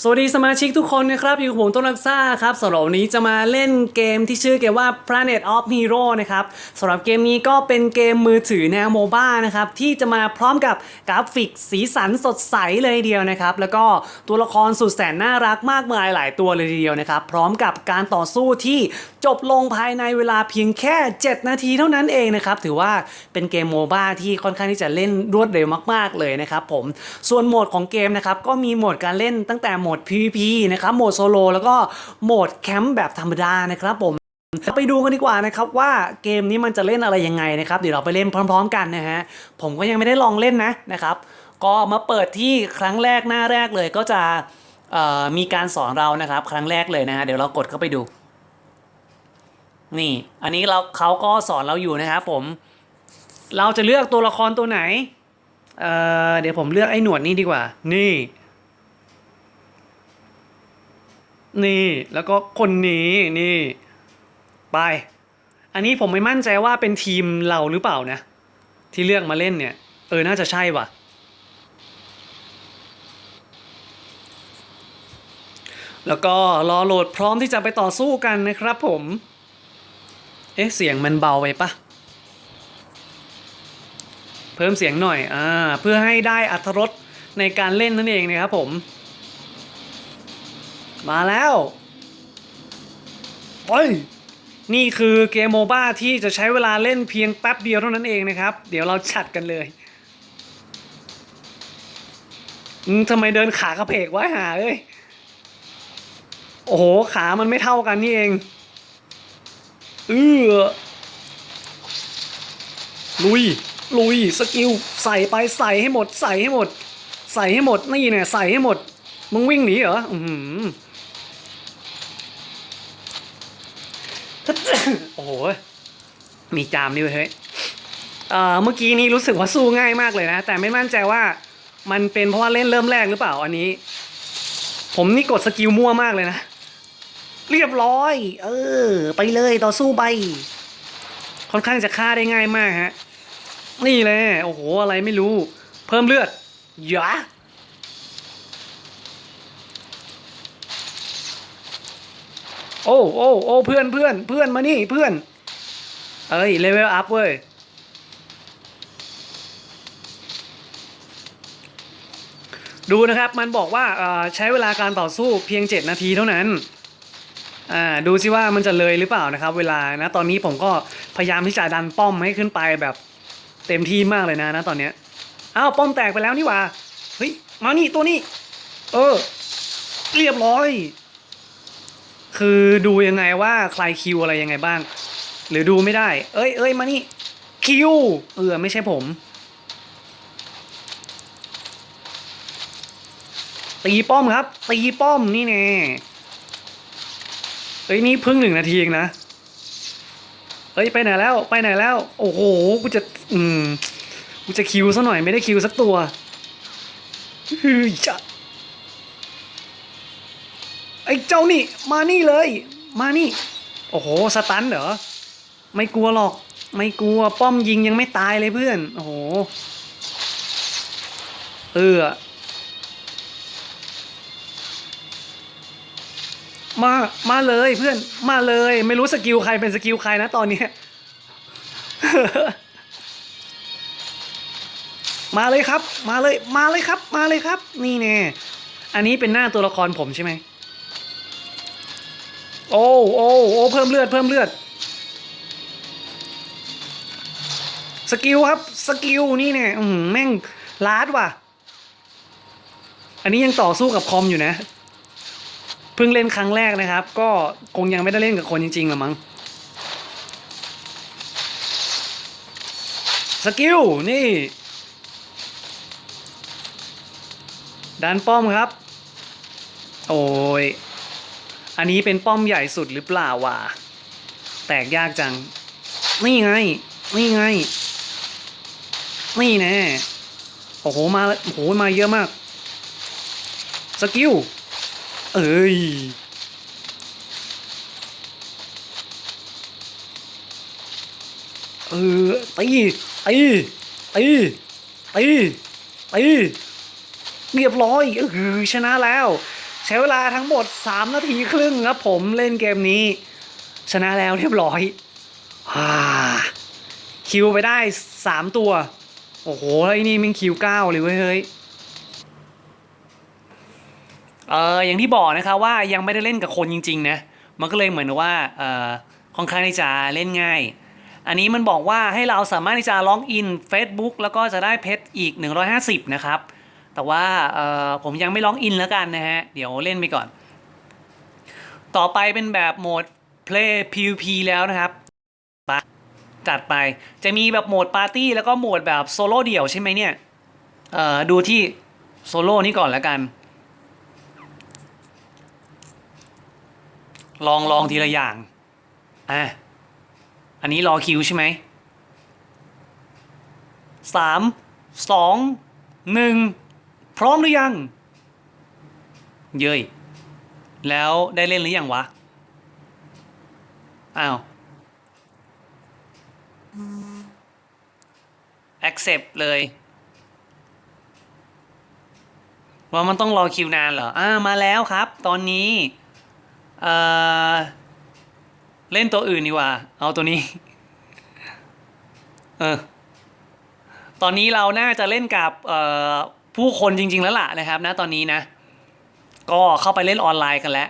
สวัสดีสมาชิกทุกคนนะครับ อยู่กับผมต้นรักซ่าครับสำหรับวันนี้จะมาเล่นเกมที่ชื่อเกมว่า Planet of Hero นะครับสำหรับเกมนี้ก็เป็นเกมมือถือแนวโมบ้านะครับ ที่จะมาพร้อมกับกราฟิกสีสันสดใสเลยเดียวนะครับ แล้วก็ตัวละครสุดแสนน่ารักมากมายหลายตัวเลยทีเดียวนะครับ พร้อมกับการต่อสู้ที่จบลงภายในเวลาเพียงแค่ 7 นาทีเท่านั้นเองนะครับถือว่าเป็นเกมโมบ้าที่ค่อนข้างที่จะเล่นรวดเร็วมาก ๆเลยนะครับผมส่วนโหมดของเกมนะครับก็มีโหมดการเล่นตั้งแต่โหมด PVP นะครับโหมดโซโลแล้วก็โหมดแคมป์แบบธรรมดานะครับผมไปดูกันดีกว่านะครับว่าเกมนี้มันจะเล่นอะไรยังไงนะครับเดี๋ยวเราไปเล่นพร้อม ๆ กันนะฮะผมก็ยังไม่ได้ลองเล่นนะนะครับ ก็มาเปิดที่ครั้งแรกหน้าแรกเลยก็จะมีการสอนเรานะครับ ครั้งแรกเลยนะฮะเดี๋ยวเรากดเข้าไปดู นี่ อันนี้เราเขาก็สอนเราอยู่นะครับผม เราจะเลือกตัวละครตัวไหนเเดี๋ยวผมเลือกไอ้หนวดนี่ดีกว่า นี่ นี่แล้วก็คนนี้นี่ ไป อันนี้ผมไม่มั่นใจว่าเป็นทีมเราหรือเปล่านะ ที่เลือกมาเล่นเนี่ย เออ น่าจะใช่ว่ะ แล้วก็รอโหลดพร้อมที่จะไปต่อสู้กันนะครับผม เอ๊ะ เสียงมันเบาไปปะเพิ่มเสียงหน่อย อ่า เพื่อให้ได้อัธรสในการเล่นนั่นเองนะครับผม มาแล้วไปนี่คือเกมโมบ้าที่จะใช้เวลาเล่นเพียงแป๊บเดียวเท่านั้นเองนะครับ เดี๋ยวเราจัดกันเลยทำไมเดินขากระเพกวะหาเอ้ย โอ้โห ขามันไม่เท่ากันนี่เองเออลุย ลุย สกิล ใส่ไปใส่ให้หมด ใส่ให้หมด ใส่ให้หมด นี่เนี่ย ใส่ให้หมด มึงวิ่งหนีเหรอ อือ โอ้โห มีจามนี่เว้ยเฮ้ยเอ่อเมื่อกี้นี้รู้สึกว่าสู้ง่ายมากเลยนะ แต่ไม่มั่นใจว่ามันเป็นเพราะว่าเล่นเริ่มแรกหรือเปล่าอันนี้ ผมนี่กดสกิลมั่วมากเลยนะ เรียบร้อย เออ ไปเลยต่อสู้ไปค่อนข้างจะฆ่าได้ง่ายมากฮะ นี่เลย โอ้โห อะไรไม่รู้ เพิ่มเลือดหยา โอ้โอ้โอ้เพื่อนเพื่อนเพื่อนมานี่เพื่อน เอ้ยเลเวลอัพเว้ยดูนะครับมันบอกว่าใช้เวลาการต่อสู้เพียง 7 นาทีเท่านั้นอ่าดูสิว่ามันจะเลยหรือเปล่านะครับ เวลานะตอนนี้ผมก็พยายามที่จะดันป้อมให้ขึ้นไปแบบเต็มที่มากเลยนะนะตอนเนี้ยอ้าวป้อมแตกไปแล้วนี่ว่าเฮ้ยมานี่ตัวนี้ เออ เรียบร้อย คือดูยังไงว่าใครคิวอะไรยังไงบ้าง หรือดูไม่ได้ เอ้ยเอ้ยมานี่คิวเออไม่ใช่ผม ตีป้อมครับ ตีป้อมนี่แน่เอ้ยนี่เพิ่งหนึ่งนาทีเองนะเอ้ยไปไหนแล้วไปไหนแล้ว โอ้โหกูจะอืมกูจะคิวซะหน่อยไม่ได้คิวสักตัวฮือจะ อ้เจ้านี่ มานี่เลย มานี่ โอ้โห สตันเหรอ ไม่กลัวหรอก ไม่กลัว ป้อมยิงยังไม่ตายเลยเพื่อน โอ้โห เออ มา มาเลยเพื่อน มาเลย ไม่รู้สกิลใครเป็นสกิลใครนะตอนนี้ มาเลยครับ มาเลย มาเลยครับ มาเลยครับ นี่แน่อันนี้เป็นหน้าตัวละครผมใช่ไหม โอ้โอ้โอ้เพิ่มเลือดเพิ่มเลือด สกิลครับ สกิลนี่เนี่ยแม่งลาดว่ะ อันนี้ยังต่อสู้กับคอมอยู่นะ เพิ่งเล่นครั้งแรกนะครับ ก็คงยังไม่ได้เล่นกับคนจริงๆหรอมั้งสกิลนี่ดันป้อมครับ โอ้ย อันนี้เป็นป้อมใหญ่สุดหรือเปล่าวะแตกยากจัง นี่ไง นี่ไง นี่แน่โอ้โหมาโอ้โหมาเยอะมาก สกิล เอ้ยเออตีตีตีตีตีเรียบร้อยเออชนะแล้ว ช้เวลาทั้งหมด 3 นาทีครึ่งครับผมเล่นเกมนี้ ชนะแล้วเรียบร้อยคิวไปได้ 3 ตัว โอ้โหไอ้นี่มันคิวเก้าเลยเว้ยเฮ้ยเอออย่างที่บอกนะครับว่ายังไม่ได้เล่นกับคนจริง ๆ นะ มันก็เลยเหมือนว่าเออค่อนข้างที่จะเล่นง่าย อันนี้มันบอกว่าให้เราสามารถที่จะล็อกอิน Facebook แล้วก็จะได้เพชรอีก 150 นะครับ แต่ว่าเออผมยังไม่ล็อกอินแล้วกันนะฮะ เดี๋ยวเล่นไปก่อน ต่อไปเป็นแบบโหมด Play PVP แล้วนะครับ จัดไป จะมีแบบโหมดปาร์ตี้แล้วก็โหมดแบบโซโล่เดี่ยวใช่ไหมเนี่ยเอ่อดูที่โซโล่นี่ก่อนแล้วกัน ลองลองทีละอย่างอะอันนี้รอคิวใช่ไหมสามสองหนึ่ง พร้อมหรือยัง เย้ยแล้วได้เล่นหรือยังวะ อ้าว accept เลย ว่ามันต้องรอคิวนานเหรอ อ่า มาแล้วครับ ตอนนี้ เอ่อ เล่นตัวอื่นดีกว่า เอาตัวนี้ เออ ตอนนี้เราน่าจะเล่นกับ เอ่อ ผู้คนจริง ๆ แล้วล่ะนะครับนะตอนนี้นะ ก็เข้าไปเล่นออนไลน์กันแล้ว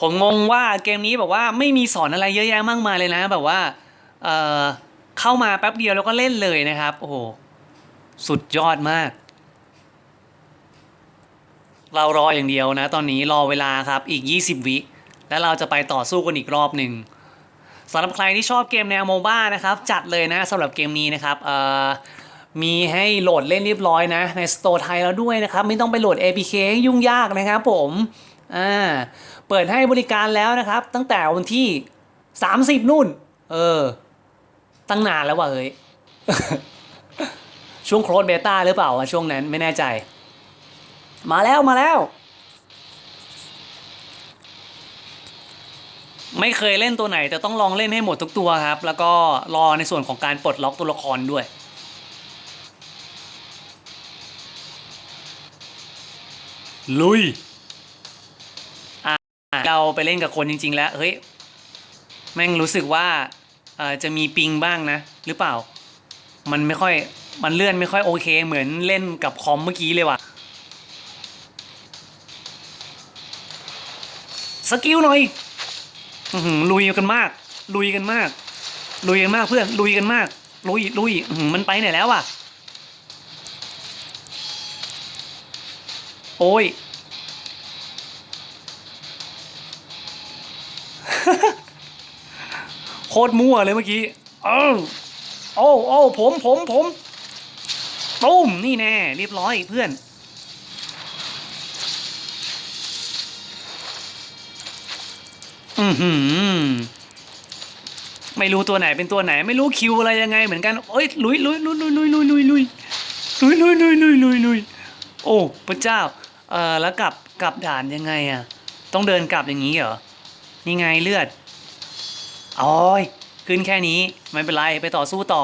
ผมงงว่าเกมนี้แบบว่าไม่มีสอนอะไรเยอะแยะมากมายเลยนะ แบบว่าเออเข้ามาแป๊บเดียวแล้วก็เล่นเลยนะครับ โอ้โหสุดยอดมาก เรารออย่างเดียวนะ ตอนนี้รอเวลาครับอีก 20 วิ แล้วเราจะไปต่อสู้กันอีกรอบหนึ่ง สำหรับใครที่ชอบเกมแนวโมบ้านะครับ จัดเลยนะสำหรับเกมนี้นะครับมีให้โหลดเล่นเรียบร้อยนะ ในสโตร์ไทยแล้วด้วยนะครับ ไม่ต้องไปโหลด APK ให้ยุ่งยากนะครับผมอ่าเปิดให้บริการแล้วนะครับ ตั้งแต่วันที่ 30 นู่น เออ ตั้งนานแล้วว่ะเฮ้ย ช่วงโครดเบต้าหรือเปล่าช่วงนั้นไม่แน่ใจ มาแล้วมาแล้ว ไม่เคยเล่นตัวไหนแต่ต้องลองเล่นให้หมดทุกตัวครับ แล้วก็รอในส่วนของการปลดล็อกตัวละครด้วย ลุยอะเราไปเล่นกับคนจริง ๆ แล้ว เฮ้ย แม่งรู้สึกว่าเอ่อจะมีปิงบ้างนะ หรือเปล่า มันไม่ค่อยมันเลื่อนไม่ค่อยโอเค เหมือนเล่นกับคอมเมื่อกี้เลยว่ะสกิลหน่อย อื้อหือลุยกันมาก ลุยกันมาก ลุยกันมากเพื่อน ลุยกันมาก ลุยลุยอื้อหือมันไปไหนแล้วอะ โอ้ย โคตรมั่วเลยเมื่อกี้เออโอ้โอ้ผมผมผมตุ้มนี่แน่ เรียบร้อยเพื่อน อือหือ ไม่รู้ตัวไหนเป็นตัวไหน ไม่รู้คิวอะไรยังไงเหมือนกันเอ้ยลุยลุยลุยลุยลุยลุยลุยลุยลุยลุยลุยลุยลุยลุยโอ้พระเจ้า เออแล้วกลับกลับด่านยังไงอะ ต้องเดินกลับอย่างนี้เหรอนี่ไงเลือดอ้อยขึ้นแค่นี้ไม่เป็นไรไปต่อสู้ต่อ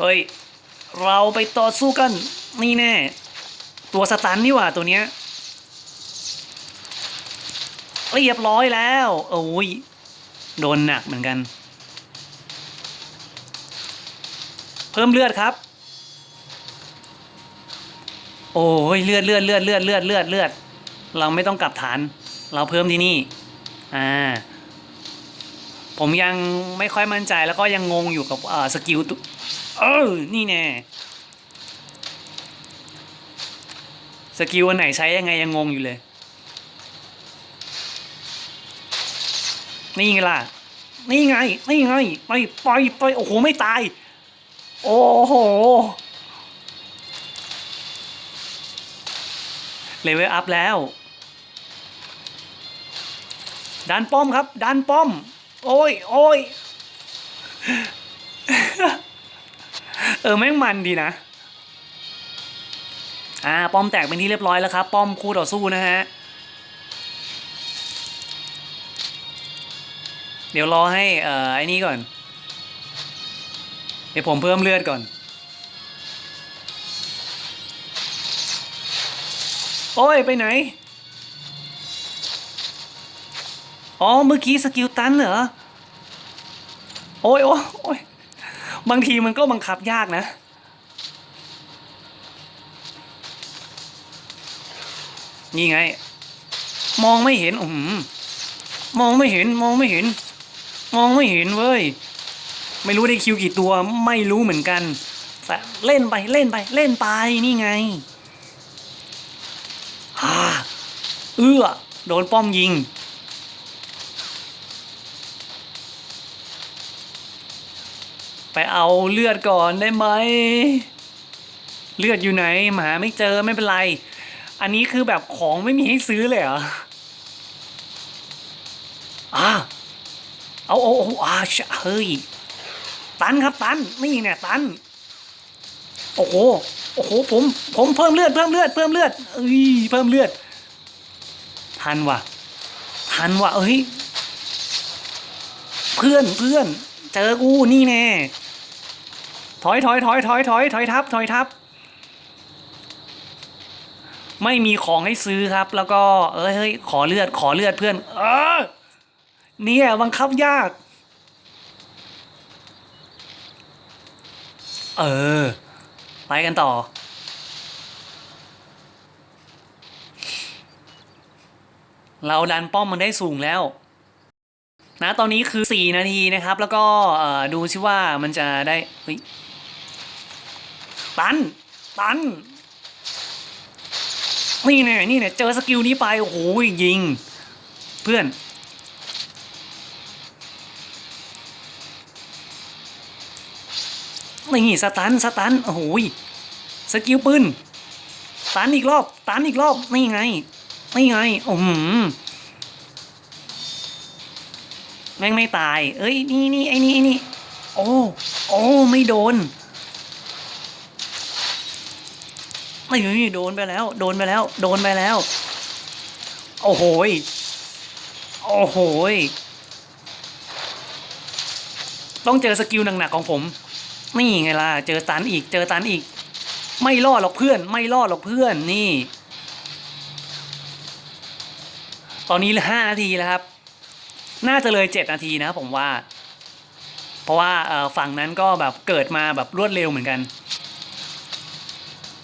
เฮ้ย เราไปต่อสู้กัน นี่แน่ ตัวสตันนี่หว่าตัวเนี้ยเรียบร้อยแล้วโอ้ยโดนหนักเหมือนกัน เพิ่มเลือดครับ โอ้ยเลือดเลือดเลือดเลือดเลือดเลือดเลือดเราไม่ต้องกลับฐาน เราเพิ่มที่นี่อ่าผมยังไม่ค่อยมั่นใจแล้วก็ยังงงอยู่กับเออสกิลตุเออนี่แน่ สกิลอันไหนใช้ยังไงยังงงอยู่เลย นี่ไงล่ะ นี่ไง นี่ไง ไปไปไปโอ้โห ไม่ตาย โอ้โห เลเวลอัพแล้ว ดันป้อมครับ ดันป้อม โอ้ย โอ้ย เออ แม่งมันดีนะ อ่าป้อมแตกเป็นที่เรียบร้อยแล้วครับ ป้อมคู่ต่อสู้นะฮะเดี๋ยวรอให้เอ่อไอ้นี่ก่อน เดี๋ยวผมเพิ่มเลือดก่อน โอ้ย ไปไหน อ๋อ เมื่อกี้สกิลตันเหรอ โอ้ยโอ้ยโอ้ยบางทีมันก็บังคับยากนะ นี่ไง มองไม่เห็นอือหือมองไม่เห็น มองไม่เห็น มองไม่เห็นเว้ย ไม่รู้ได้คิวกี่ตัว ไม่รู้เหมือนกันแต่เล่นไปเล่นไป เล่นไปนี่ไงฮ่าเอื้อ โดนป้อมยิง ไปเอาเลือดก่อนได้ไหม เลือดอยู่ไหน หมาไม่เจอไม่เป็นไร อันนี้คือแบบของไม่มีให้ซื้อเลยเหรออ่าเอาเอาเอาอาเฮ้ย ตันครับตัน นี่เนี่ยตัน โอ้โห โอ้โห ผม ผมเพิ่มเลือด เพิ่มเลือด เพิ่มเลือดเอ้ย เพิ่มเลือด ทันว่ะ ทันว่ะ เอ้ย เพื่อน เพื่อน เจอกู นี่แน่ ถอยถอยถอยถอยถอยถอยทับ ถอยทับ ไม่มีของให้ซื้อครับ แล้วก็เอ้ยเฮ้ยขอเลือดขอเลือดเพื่อน เออเนี่ยบังคับยาก เออ ไปกันต่อ เราดันป้อมมันได้สูงแล้วนะตอนนี้คือ 4 นาทีนะครับ แล้วก็ดูชิว่ามันจะได้เฮ้ยตัน ตัน นี่แน่นี่แน่เจอสกิลนี้ไปโอ้โหยิง เพื่อน นี่สตันสตันโอ้โหยสกิลปืนตันอีกรอบตันอีกรอบนี่ไงนี่ไงโอ้โหแม่งไม่ตาย เอ้ยนี่นี่ไอ้นี่ไอ้นี่โอ้โอ้ไม่โดน ไม่โดนไปแล้ว โดนไปแล้ว โดนไปแล้ว โอ้โหยโอ้โหยต้องเจอสกิลหนักๆของผม นี่ไงล่ะ เจอตันอีก เจอตันอีก ไม่รอดหรอกเพื่อน ไม่รอดหรอกเพื่อนนี่ ตอนนี้เหลือห้านาทีแล้วครับ น่าจะเลยเจ็ดนาทีนะผมว่า เพราะว่าฝั่งนั้นก็แบบเกิดมาแบบรวดเร็วเหมือนกัน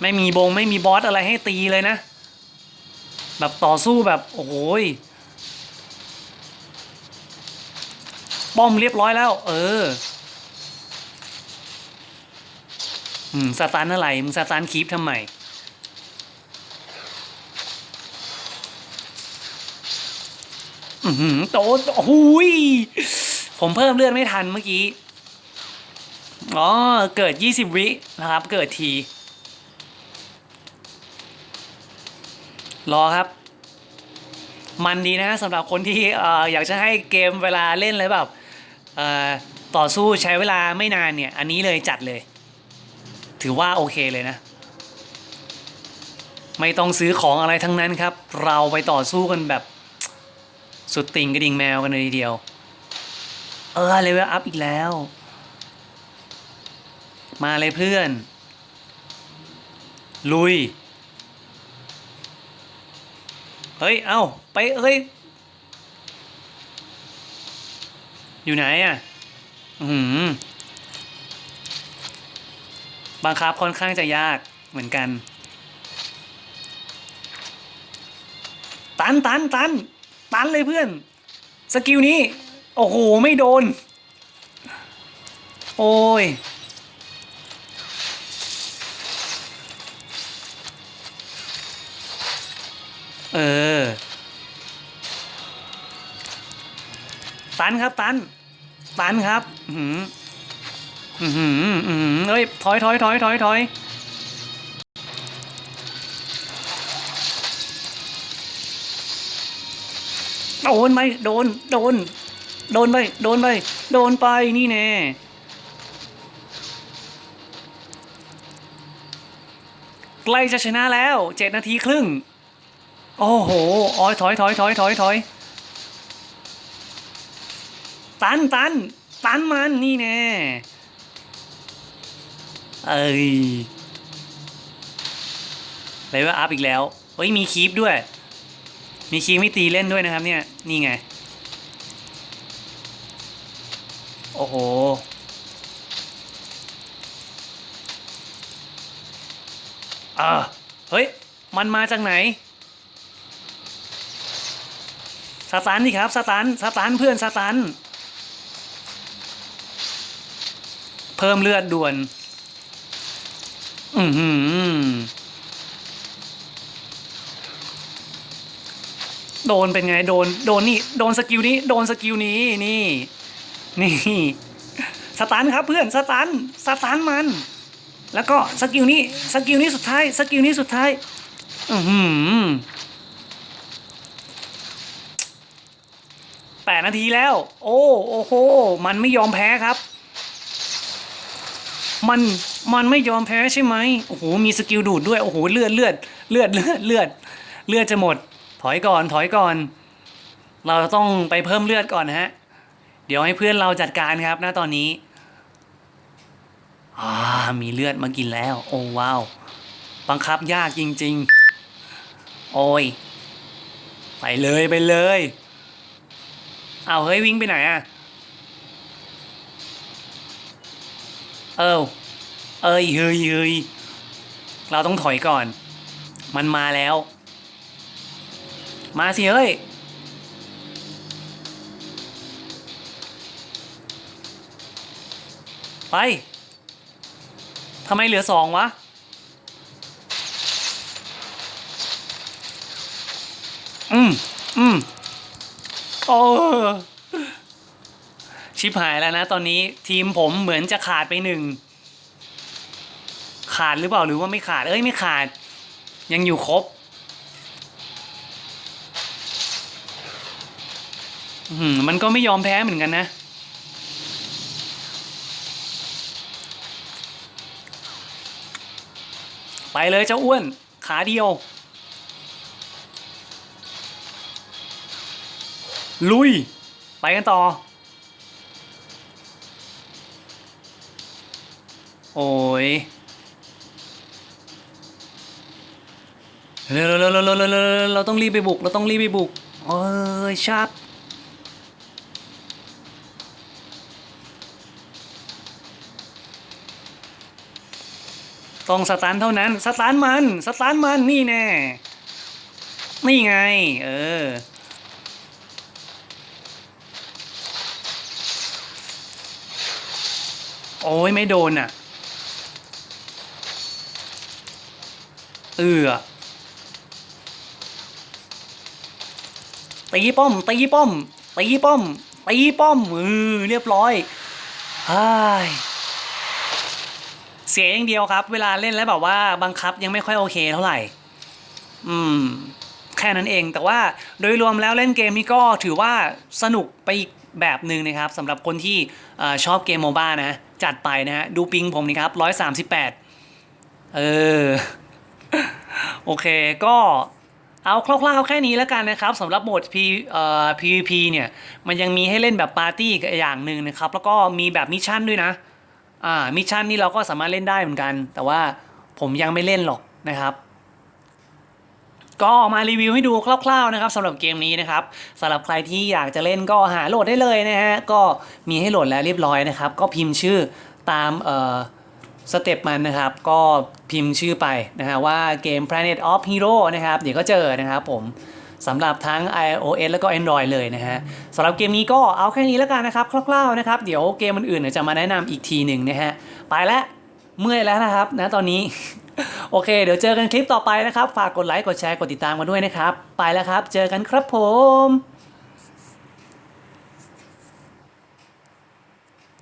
ไม่มีบงไม่มีบอสอะไรให้ตีเลยนะ แบบต่อสู้แบบโอ้โหยป้อมเรียบร้อยแล้ว เอออืมสตาร์นอะไรมึงสตาร์นคีปทำไมอือหือโตโอ้ยผมเพิ่มเลือดไม่ทันเมื่อกี้ อ๋อ เกิด 20 วินะครับ เกิดที รอครับ มันดีนะสำหรับคนที่อยากจะให้เกมเวลาเล่นแล้วแบบต่อสู้ใช้เวลาไม่นานเนี่ย อันนี้เลยจัดเลย ถือว่าโอเคเลยนะ ไม่ต้องซื้อของอะไรทั้งนั้นครับ เราไปต่อสู้กันแบบ สุดติ่งกระดิ่งแมวกันเลยทีเดียว เออเลเวลอัพอีกแล้ว มาเลยเพื่อน ลุย เฮ้ย เอ้า ไปเฮ้ย อยู่ไหนอะ อืมบังคับค่อนข้างจะยากเหมือนกัน ตันตันตัน ตันเลยเพื่อน สกิลนี้ โอ้โห ไม่โดน โอ้ย เออ ตันครับตัน ตันครับ อือหืออือหืออือหือเฮ้ยถอยถอยถอยถอยถอยโดนไหมโดน โดน โดนไป โดนไป โดนไปนี่แน่ใกล้จะชนะแล้วเจ็ดนาทีครึ่ง โอ้โหอ๋อยถอยถอยถอยถอยถอยตันตันตันมันนี่แน่เอ้ยเลเวลอัพอีกแล้วเฮ้ยมีคีปด้วย มีคีปไม่ตีเล่นด้วยนะครับเนี่ย นี่ไง โอ้โห อ่าเฮ้ย มันมาจากไหน สตันนี่ครับสตันสตันเพื่อนสตันเพิ่มเลือดด่วน อือหือโดนเป็นไงโดนโดนนี่โดนสกิลนี้โดนสกิลนี้นี่ นี่สตันครับเพื่อนสตันสตันมัน แล้วก็สกิลนี้สกิลนี้สุดท้ายสกิลนี้สุดท้าย อือหือ แปดนาทีแล้ว โอ้โอ้โหมันไม่ยอมแพ้ครับ มันมันไม่ยอมแพ้ใช่ไหมโอ้โหมีสกิลดูดด้วยโอ้โหเลือดเลือดเลือดเลือดเลือดเลือดจะหมด ถอยก่อนถอยก่อน เราต้องไปเพิ่มเลือดก่อนฮะ เดี๋ยวให้เพื่อนเราจัดการครับนะตอนนี้อ่ามีเลือดมากินแล้ว โอ้ว้าวบังคับยากจริง ๆ โอ้ยไปเลยไปเลย เอาเฮ้ยวิ่งไปไหนอะเออเอ้ยเฮ้ยเฮ้ยเราต้องถอยก่อน มันมาแล้ว มาสิเฮ้ย ไปทำไมเหลือสองวะอืมอืม โอ้ชิบหายแล้วนะ ตอนนี้ทีมผมเหมือนจะขาดไปหนึ่ง ขาดหรือเปล่าหรือว่าไม่ขาด เอ้ยไม่ขาด ยังอยู่ครบอืมมันก็ไม่ยอมแพ้เหมือนกันนะ ไปเลยเจ้าอ้วน ขาเดียว ลุย ไปกันต่อ โอ้ยเร็วๆๆๆๆๆเราต้องรีบไปบุก เราต้องรีบไปบุก เอ้ยชับต้องสตันเท่านั้น สตันมัน สตันมัน นี่แน่ นี่ไง เออ โอ้ยไม่โดนอะ เออตีป้อม ตีป้อม ตีป้อม ตีป้อมเออเรียบร้อยฮ้ยเสียอย่างเดียวครับ เวลาเล่นแล้วแบบว่าบังคับยังไม่ค่อยโอเคเท่าไหร่ อืม แค่นั้นเอง แต่ว่าโดยรวมแล้วเล่นเกมนี้ก็ถือว่าสนุกไปอีกแบบหนึ่งนะครับสำหรับคนที่อชอบเกมโมบ้านะ จัดไปนะฮะ ดูปิงผมนี่ครับร้อยสามสิบแปดเออ โอเคก็เอาคร่าวๆแค่นี้แล้วกันนะครับสำหรับโหมด P เอ่อ PVP เนี่ยมันยังมีให้เล่นแบบปาร์ตี้อย่างหนึ่งนะครับ แล้วก็มีแบบมิชชั่นด้วยนะอ่ามิชชั่นนี่เราก็สามารถเล่นได้เหมือนกัน แต่ว่าผมยังไม่เล่นหรอกนะครับ ก็มารีวิวให้ดูคร่าวๆนะครับสำหรับเกมนี้นะครับสำหรับใครที่อยากจะเล่นก็หาโหลดได้เลยนะฮะก็มีให้โหลดแล้วเรียบร้อยนะครับ ก็พิมพ์ชื่อตามเอ่อสเต็ปมันนะครับ ก็พิมพ์ชื่อไปนะฮะว่าเกม Planet of Hero นะครับ เดี๋ยวก็เจอนะครับผมสำหรับทั้ง iOS แล้วก็ Android เลยนะฮะสำหรับเกมนี้ก็เอาแค่นี้แล้วกันนะครับคร่าวๆนะครับ เดี๋ยวเกมอื่นๆเดี๋ยวจะมาแนะนำอีกทีหนึ่งนะฮะไปแล้วเมื่อยแล้วนะครับนะตอนนี้ โอเค เดี๋ยวเจอกันคลิปต่อไปนะครับ ฝากกดไลค์ กดแชร์ กดติดตามกันด้วยนะครับ ไปแล้วครับ เจอกันครับผม